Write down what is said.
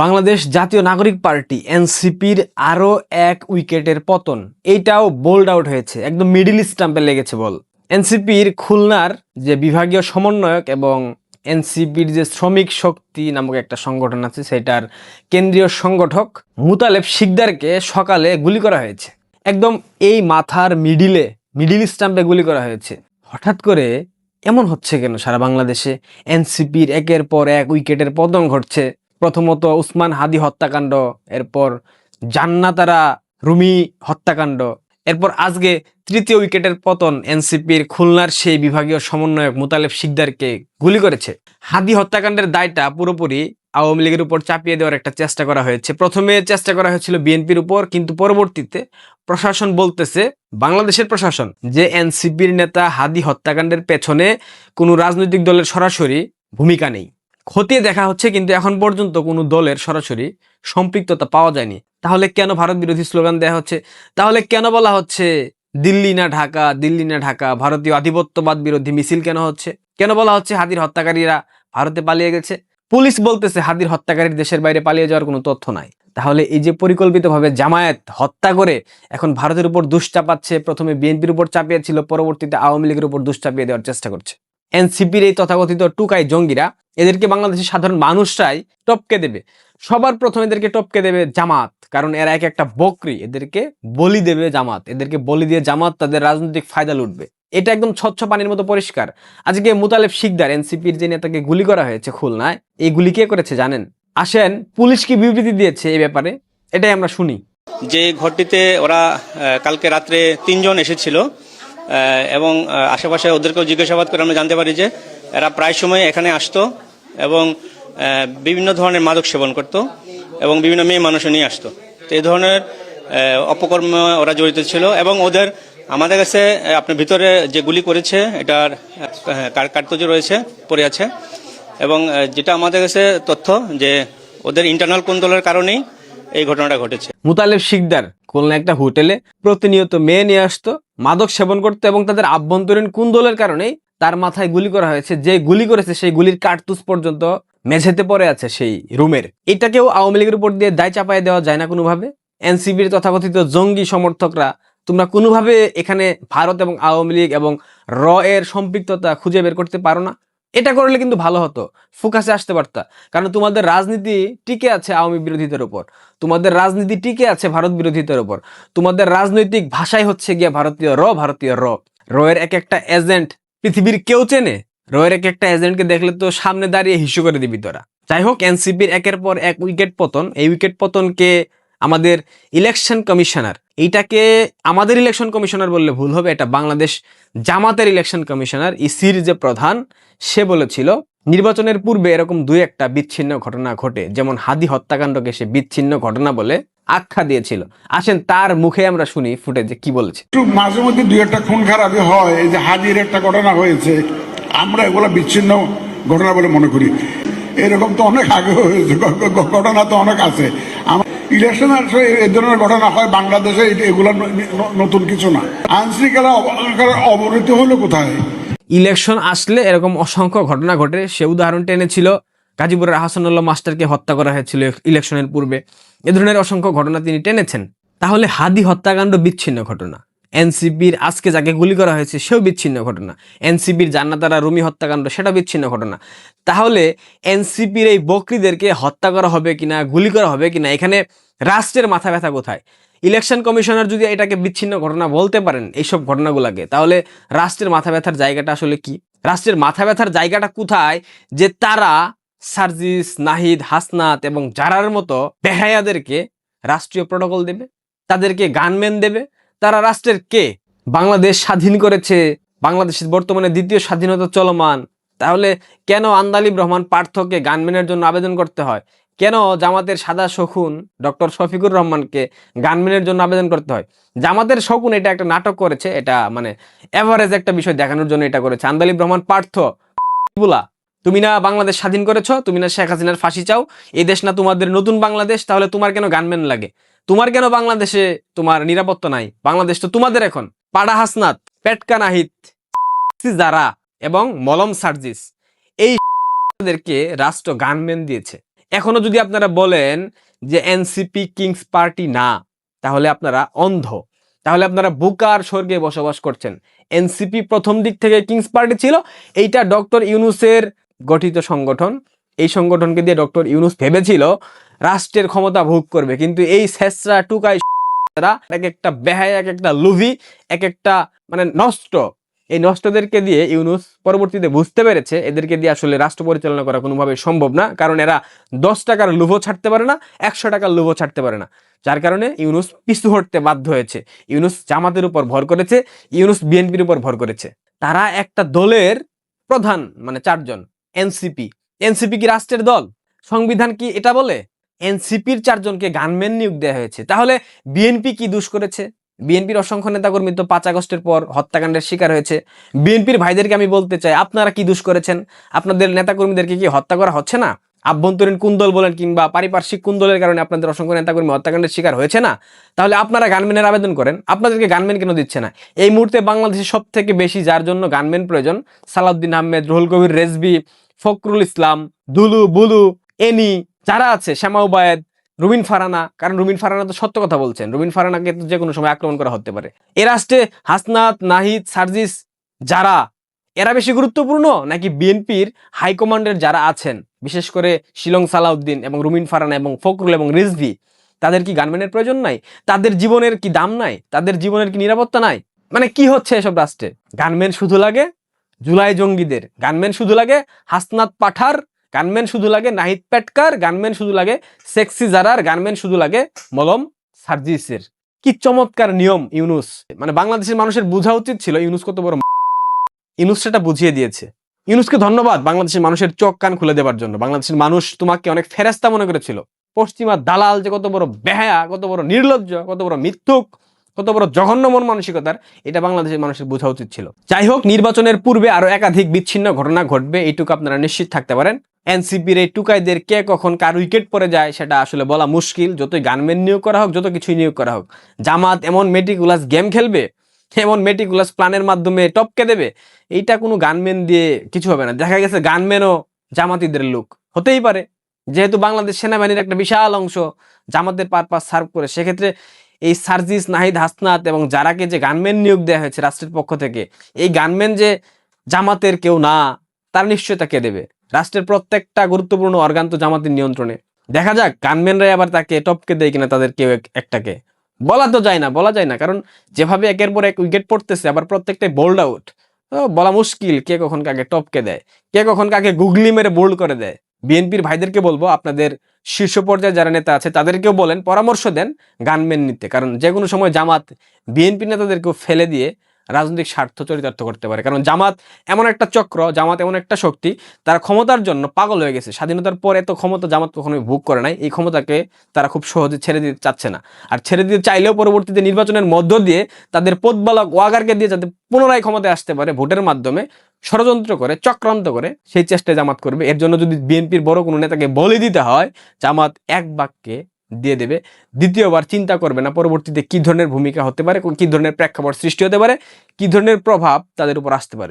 বাংলাদেশ জাতীয় নাগরিক পার্টি, এনসিপির আরও এক উইকেটের পতন। এইটাও বোল্ড আউট হয়েছে। একদম মিডিল স্টাম্পে লেগেছে বল। এনসিপির খুলনার যে বিভাগীয় সমন্বয়ক এবং এনসিপির যে শ্রমিক শক্তি নামক একটা সংগঠন আছে, সেটার কেন্দ্রীয় সংগঠক মুতালেব শিকদারকে সকালে গুলি করা হয়েছে। একদম এই মাথার মিডিলে মিডিল স্টাম্পে গুলি করা হয়েছে। হঠাৎ করে এমন হচ্ছে কেন সারা বাংলাদেশে? এনসিপির একের পর এক উইকেটের পতন ঘটছে। প্রথমত উসমান হাদি হত্যাকাণ্ড, এরপর জান্নাতারা রুমি হত্যাকাণ্ড, এরপর আজকে তৃতীয় উইকেটের পতন এনসিপির খুলনার সেই বিভাগীয় সমন্বয়ক মুতালেব শিকদারকে গুলি করেছে। হাদি হত্যাকাণ্ডের দায়টা পুরোপুরি আওয়ামী লীগের উপর চাপিয়ে দেওয়ার একটা চেষ্টা করা হয়েছে। প্রথমে চেষ্টা করা হয়েছিল বিএনপির উপর, কিন্তু পরবর্তীতে প্রশাসন বলতেছে, বাংলাদেশের প্রশাসন, যে এনসিপির নেতা হাদি হত্যাকাণ্ডের পেছনে কোনো রাজনৈতিক দলের সরাসরি ভূমিকা নেই। খতিয়ে দেখা হচ্ছে কিন্তু এখন পর্যন্ত কোনো দলের সরাসরি সম্পৃক্ততা পাওয়া যায়নি। তাহলে কেন ভারত বিরোধী স্লোগান দেওয়া হচ্ছে? তাহলে কেন বলা হচ্ছে দিল্লি না ঢাকা, দিল্লি না ঢাকা, ভারতীয় আধিপত্যবাদ বিরোধী মিছিল কেন হচ্ছে? কেন বলা হচ্ছে হাদির হত্যাকারীরা ভারতে পালিয়ে গেছে? পুলিশ বলতেছে হাদির হত্যাকারীর দেশের বাইরে পালিয়ে যাওয়ার কোনো তথ্য নাই। তাহলে এই যে পরিকল্পিতভাবে জামায়াত হত্যা করে এখন ভারতের উপর দুষ চাপাচ্ছে, প্রথমে বিএনপির উপর চাপিয়েছিল, পরবর্তীতে আওয়ামী লীগের উপর দুষ চাপিয়ে দেওয়ার চেষ্টা করছে। এনসিপির এই তথাকথিত টুকাই জঙ্গিরা এদেরকে বাংলাদেশের সাধারণ মানুষরাই টপকে দেবে। সবার প্রথম এদেরকে টপকে দেবে জামাত, কারণ এরা এক একটা বকরি, এদেরকে বলি দেবে জামাত। এদেরকে বলি দিয়ে জামাত তাদের রাজনৈতিক ফায়দা লুটবে। এটা একদম স্বচ্ছ পানির মতো পরিষ্কার। আজকে মুতালেব শিকদার, এনসিপির যে নেতাকে গুলি করা হয়েছে খুলনায়, এই গুলি কে করেছে জানেন? আসেন, পুলিশ কি বিবৃতি দিয়েছে এই ব্যাপারে? এটাই আমরা শুনি। যে ঘরটিতে ওরা কালকে রাত্রে তিনজন এসেছিল। এবং আশেপাশে ওদেরকেও জিজ্ঞাসাবাদ করে আমরা জানতে পারি যে এরা প্রায় সময় এখানে আসতো এবং বিভিন্ন ধরনের মাদক সেবন করত এবং বিভিন্ন মেয়ে মানুষও নিয়ে আসতো। তো এই ধরনের অপকর্ম ওরা জড়িত ছিল এবং ওদের আমাদের কাছে আপনার ভিতরে যে গুলি করেছে এটার আহ, কার্তজ রয়েছে পড়ে আছে এবং যেটা আমাদের কাছে তথ্য যে ওদের ইন্টারনাল কোন দলের কারণেই এই ঘটনাটা ঘটেছে। মুতালেব শিকদার খুলনা একটা হোটেলে প্রতিনিয়ত মেয়ে নিয়ে আসতো মাদক সেবন করতে এবং তাদের আভ্যন্তরীণ কুন্দলের কারণে তার মাথায় গুলি করা হয়েছে। যে গুলি করেছে সেই গুলির কার্তুস পর্যন্ত মেঝেতে পড়ে আছে সেই রুমের। এটাকেও আওয়ামী লীগের উপর দিয়ে দায় চাপায় দেওয়া যায় না কোনোভাবে? এনসিবির তথাকথিত জঙ্গি সমর্থকরা তোমরা কোনোভাবে এখানে ভারত এবং আওয়ামী লীগ এবং র এর সম্পৃক্ততা খুঁজে বের করতে পারো না? এটা করলে কিন্তু ভালো হতো। ফোকাসে আসতে পারতা। কারণ তোমাদের রাজনীতি টিকে আছে আওয়ামী বিরোধীদের উপর। তোমাদের রাজনীতি টিকে আছে ভারত বিরোধীদের উপর। তোমাদের রাজনৈতিক ভাষাই হচ্ছে গিয়া ভারতীয় র ভারতীয় র। র এর এক একটা এজেন্ট পৃথিবীর কেউ চেনে? র এর এক একটা এজেন্টকে দেখলে তো সামনে দাঁড়িয়ে হিসু করে দিবি তোরা। যাই হোক এনসিপির একের পর এক উইকেট পতন। এই উইকেট পতনকে আমাদের ইলেকশন কমিশনার এইটাকে আমাদের ইলেকশন কমিশনার বললে ভুল হবে, এটা বাংলাদেশ জামাতের ইলেকশন কমিশনার ইসির যে প্রধান, সে বলেছিল, নির্বাচনের পূর্বে এরকম দুই একটা বিচ্ছিন্ন ঘটনা ঘটে। যেমন হাদি হত্যাকাণ্ডকে সে বিচ্ছিন্ন ঘটনা বলে আখ্যা দিয়েছিল। আসেন তার মুখে আমরা শুনি ফুটেজে কি বলেছে। একটু মাঝে মধ্যে দুই একটা খুন খারাপি হয়, এই যে হাজির একটা ঘটনা হয়েছে, আমরা এগুলো বিচ্ছিন্ন ঘটনা বলে মনে করি। এরকম তো অনেক আগে হয়েছে ঘটনা তো অনেক আছে। ইলেকশন এই ধরনের ঘটনা হয় বাংলাদেশে এগুলো নতুন কিছু না। আইনশৃঙ্খলা অবনতি হলো কোথায়? ইলেকশন আসলে এরকম অসংখ্য ঘটনা ঘটে। সে উদাহরণ টেনেছিল গাজীপুরের হাসানুল্লাহ মাস্টারকে হত্যা করা হয়েছিল ইলেকশনের পূর্বে। এ ধরনের অসংখ্য ঘটনা তিনি টেনেছেন। তাহলে হাদি হত্যাকাণ্ড বিচ্ছিন্ন ঘটনা। এনসিপির আজকে যাকে গুলি করা হয়েছে, সেও বিচ্ছিন্ন ঘটনা। এনসিপির জান্নাতারা রুমি হত্যাকাণ্ড, সেটা বিচ্ছিন্ন ঘটনা। তাহলে এনসিপির এই বকরিদেরকে হত্যা করা হবে কিনা, গুলি করা হবে কিনা, এখানে রাষ্ট্রের মাথা ব্যথা কোথায়? ইলেকশন কমিশনার যদি এটাকে বিচ্ছিন্ন ঘটনা বলতে পারেন, এইসব ঘটনাগুলোকে, তাহলে রাষ্ট্রের মাথা ব্যথার জায়গাটা আসলে কি? রাষ্ট্রের মাথা ব্যথার জায়গাটা কোথায় যে তারা সার্জিস, নাহিদ, হাসনাত এবং জারার মতো বেহায়াদেরকে রাষ্ট্রীয় প্রোটোকল দেবে? তাদেরকে গানম্যান দেবে? তারা রাষ্ট্রের কে? বাংলাদেশ স্বাধীন করেছে। বাংলাদেশের বর্তমানে দ্বিতীয় স্বাধীনতা চলমান। তাহলে কেন আন্দালিব রহমান পার্থকে গানম্যানের জন্য আবেদন করতে হয়? কেন জামাতের সাদা শকুন ডক্টর শফিকুর রহমানকে গানম্যানের জন্য আবেদন করতে হয়? জামাতের শকুন এটা একটা নাটক করেছে, এটা মানে অ্যাভারেজ একটা বিষয় দেখানোর জন্য এটা করেছে। আন্দালিব রহমান পার্থ, বুলা, তুমি না বাংলাদেশ স্বাধীন করেছ, তুমি না শেখ হাসিনার ফাঁসি চাও এই দেশ না তোমাদের নতুন বাংলাদেশ, তাহলে তোমার কেন গানম্যান লাগে? তোমার কেন বাংলাদেশে তোমার নিরাপত্তা নাই? বাংলাদেশ তো তোমাদের এখন। পাড়া হাসনাত, পেটকা নাহিত যারা, এবং মলম সার্জিস, এই দেরকে রাষ্ট্র গানম্যান দিয়েছে। এখনও যদি আপনারা বলেন যে এনসিপি কিংস পার্টি না, তাহলে আপনারা অন্ধ। তাহলে আপনারা বুকার স্বর্গে বসবাস করছেন। এনসিপি প্রথম দিক থেকে কিংস পার্টি ছিল। এইটা ডক্টর ইউনুসের গঠিত সংগঠন। এই সংগঠনকে দিয়ে ডক্টর ইউনুস ভেবেছিল রাষ্ট্রের ক্ষমতা ভোগ করবে। কিন্তু এই শেষরা টুকাই এক একটা বেহায়, এক একটা লুভি, এক একটা মানে নষ্ট। এই নষ্টদেরকে দিয়ে ইউনুস পরবর্তীতে বুঝতে পেরেছে, এদেরকে দিয়ে আসলে রাষ্ট্র পরিচালনা করা কোনোভাবে সম্ভব না, কারণ এরা দশ টাকার লুভো ছাড়তে পারে না, একশো টাকার লুভো ছাড়তে পারে না। যার কারণে ইউনুস পিছু হটতে বাধ্য হয়েছে। ইউনুস জামাতের উপর ভর করেছে, ইউনুস বিএনপির উপর ভর করেছে। তারা একটা দলের প্রধান মানে চারজন, এনসিপি। এনসিপি কি রাষ্ট্রের দল? সংবিধান কি এটা বলে? এনসিপির চারজনকে গানম্যান নিয়োগ দেওয়া হয়েছে। তাহলে বিএনপি কি দোষ করেছে? বিএনপির অসংখ্য নেতাকর্মী তো পাঁচ আগস্টের পর হত্যাকাণ্ডের শিকার হয়েছে। বিএনপির ভাইদেরকে আমি বলতে চাই, আপনারা কি দোষ করেছেন? আপনাদের নেতাকর্মীদেরকে কি হত্যা করা হচ্ছে না? আভ্যন্তরীণ কুন্দল বলেন কিংবা পারিপার্শ্বিক কুন্দলের কারণে আপনাদের অসংখ্য নেতাকর্মী হত্যাকাণ্ডের শিকার হয়েছে না? তাহলে আপনারা গানম্যানের আবেদন করেন। আপনাদেরকে গানম্যান কেন দিচ্ছে না? এই মুহূর্তে বাংলাদেশে সব থেকে বেশি যার জন্য গানম্যান প্রয়োজন? সালাউদ্দিন আহমেদ, রুহুল কবির রেজবি ফখরুল ইসলাম, দুলু, বুলু, এনি, যারা আছে, শ্যামা উবায়েদ রুবিন ফারানা, কারণ রুবিন ফারানা তো সত্য কথা বলছেন। রুবিন ফারানাকে তো যে কোনো সময় আক্রমণ করা হতে পারে। এ রাষ্ট্রে হাসনাত, নাহিদ, সার্জিস, যারা, এরা বেশি গুরুত্বপূর্ণ? নাকি বিএনপির হাইকমান্ডের যারা আছেন, বিশেষ করে শিলং সালাউদ্দিন এবং রুমিন ফারানা এবং ফখরুল এবং রিজভি, তাদের কি গানম্যানের প্রয়োজন নাই? তাদের জীবনের কি দাম নাই? তাদের জীবনের কি নিরাপত্তা নাই? মানে কি হচ্ছে এসব রাষ্ট্রে? গানম্যান শুধু লাগে জুলাই জঙ্গিদের। গানম্যান শুধু লাগে হাসনাত পাঠার গানম্যান শুধু লাগে নাহিদ পেটকার গানম্যান শুধু লাগে সেক্সি জারার গানম্যান শুধু লাগে মলম সার্জিসের। কি চমৎকার নিয়ম ইউনুস। মানে বাংলাদেশের মানুষের বোঝা উচিত ছিল ইউনুস কত বড় ইউনুস সেটা বুঝিয়ে দিয়েছে। ইউনুসকে ধন্যবাদ বাংলাদেশের মানুষের চোখ কান খুলে দেওয়ার জন্য। বাংলাদেশের মানুষ তোমাকে অনেক ফেরেস্তা মনে করেছিল। পশ্চিমা দালাল যে কত বড় বেহায়া, কত বড় নির্লজ্জ, কত বড় মিথ্যুক কত বড় জঘন্য মন মানসিকতার, এটা বাংলাদেশের মানুষের বোঝা উচিত ছিল। যাই হোক, নির্বাচনের পূর্বে আরও একাধিক বিচ্ছিন্ন ঘটনা ঘটবে, এইটুকু আপনারা নিশ্চিত থাকতে পারেন। এনসিপির এই টুকাইদের কে কখন কার উইকেট পড়ে যায়, সেটা আসলে বলা মুশকিল। যতই গানম্যান নিয়োগ করা হোক, যত কিছুই নিয়োগ করা হোক, জামাত এমন মেটিকুলাস গেম খেলবে, এমন মেটিকুলাস প্ল্যানের মাধ্যমে টপকে দেবে, এইটা কোনো গানম্যান দিয়ে কিছু হবে না। দেখা গেছে গানম্যানও জামাতিদের লোক, হতেই পারে। যেহেতু বাংলাদেশ সেনাবাহিনীর একটা বিশাল অংশ জামাতের পারপাস সার্ভ করে, সেক্ষেত্রে এই সার্জিস নাহিদ হাসনাত এবং যারাকে যে গানম্যান নিয়োগ দেওয়া হয়েছে রাষ্ট্রের পক্ষ থেকে, এই গানম্যান যে জামাতের কেউ না, তার নিশ্চয়তা কে দেবে? রাষ্ট্রের প্রত্যেকটা গুরুত্বপূর্ণ অর্গান তো জামাতের নিয়ন্ত্রণে। দেখা যাক, গানম্যানরাই আবার তাকে টপকে দেয় কিনা, তাদের কেউ একটাকে। বলা তো যায় না, বলা যায় না, কারণ যেভাবে একের পর এক উইকেট পড়তেছে, আবার প্রত্যেকটাই বোল্ড আউট বলা মুশকিল কে কখন কাকে টপকে দেয়, কে কখন কাকে গুগলি মেরে বোল্ড করে দেয়। বিএনপির ভাইদেরকে বলব, আপনাদের শীর্ষ পর্যায়ে যারা নেতা আছে, তাদেরকেও বলেন, পরামর্শ দেন গানম্যান নিতে। কারণ যে কোনো সময় জামাত বিএনপি নেতাদেরকেও ফেলে দিয়ে রাজনৈতিক স্বার্থ চরিতার্থ করতে পারে। কারণ জামাত এমন একটা চক্র, জামাত এমন একটা শক্তি, তারা ক্ষমতার জন্য পাগল হয়ে গেছে। স্বাধীনতার পর এত ক্ষমতা জামাত কখনোই ভোগ করে নাই। এই ক্ষমতাকে তারা খুব সহজে ছেড়ে দিতে চাচ্ছে না। আর ছেড়ে দিতে চাইলেও পরবর্তীতে নির্বাচনের মধ্য দিয়ে তাদের পদবালক ওয়াগারকে দিয়ে যাতে পুনরায় ক্ষমতায় আসতে পারে ভোটের মাধ্যমে, ষড়যন্ত্র করে, চক্রান্ত করে, সেই চেষ্টায় জামাত করবে। এর জন্য যদি বিএনপির বড় কোনো নেতাকে বলে দিতে হয়, জামাত এক বাক্যে দিয়ে দেবে। দ্বিতীয়বার চিন্তা করবে না পরবর্তীতে কি ধরনের ভূমিকা হতে পারে, কি ধরনের প্রেক্ষাপট সৃষ্টি হতে পারে, কি ধরনের প্রভাব তাদের উপর আসতে পারে।